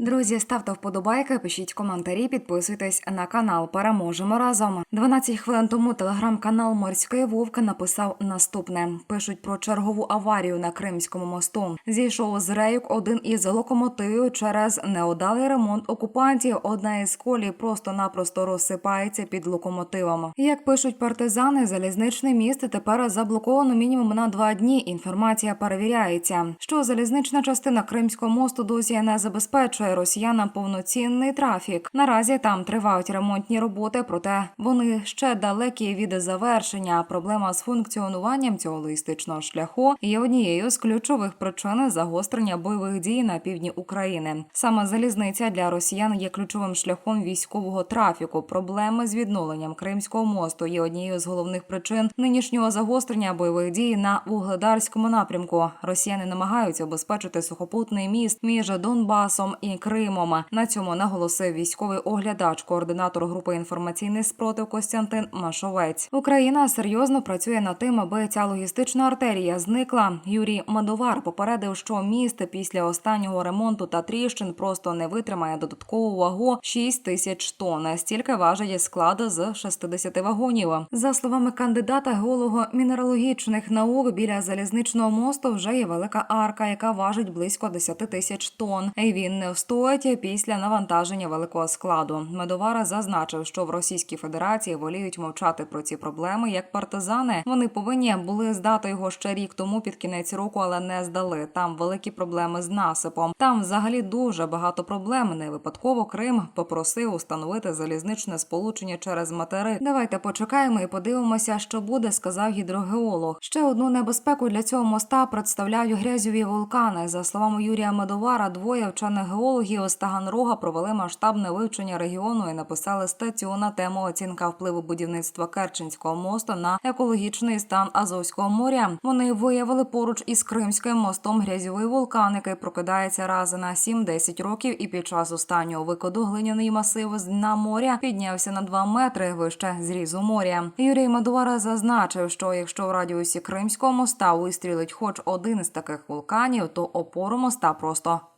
Друзі, ставте вподобайки, пишіть коментарі, підписуйтесь на канал. Переможемо разом. 12 хвилин тому телеграм-канал Морський Вовк написав наступне: пишуть про чергову аварію на Кримському мосту. Зійшов з рейок один із локомотивів через неудалий ремонт окупантів. Одна із колій просто-напросто розсипається під локомотивом. Як пишуть партизани, залізничний міст тепер заблоковано мінімум на два дні. Інформація перевіряється. Що залізнична частина Кримського мосту досі не забезпечує росіянам повноцінний трафік. Наразі там тривають ремонтні роботи, проте вони ще далекі від завершення. Проблема з функціонуванням цього логістичного шляху є однією з ключових причин загострення бойових дій на півдні України. Саме залізниця для росіян є ключовим шляхом військового трафіку. Проблеми з відновленням Кримського мосту є однією з головних причин нинішнього загострення бойових дій на вугледарському напрямку. Росіяни намагаються обезпечити сухопутний міст між Донбасом і Кримом. На цьому наголосив військовий оглядач, координатор групи інформаційний спротив Костянтин Машовець. Україна серйозно працює над тим, аби ця логістична артерія зникла. Юрій Мадовар попередив, що міст після останнього ремонту та тріщин просто не витримає додаткову вагу 6 тисяч тонн. Стільки важить склад з 60 вагонів. За словами кандидата геолого-мінералогічних наук, біля залізничного мосту вже є велика арка, яка важить близько 10 тисяч тонн. Він не встоїть після навантаження великого складу. Медовара зазначив, що в Російській Федерації воліють мовчати про ці проблеми як партизани. Вони повинні були здати його ще рік тому під кінець року, але не здали. Там великі проблеми з насипом. Там взагалі дуже багато проблем. Не випадково Крим попросив установити залізничне сполучення через материк. Давайте почекаємо і подивимося, що буде, сказав гідрогеолог. Ще одну небезпеку для цього моста представляють грязьові вулкани. За словами Юрія Медовара, двоє вчених геологів з Таганрога провели масштабне вивчення регіону і написали статтю на тему оцінка впливу будівництва Керченського мосту на екологічний стан Азовського моря. Вони виявили поруч із Кримським мостом грязьовий вулкан, який прокидається раз на 7-10 років, і під час останнього викиду глиняний масив з дна моря піднявся на 2 метри вище зрізу моря. Юрій Медовара зазначив, що якщо в радіусі Кримського моста вистрілить хоч один із таких вулканів, то опору моста просто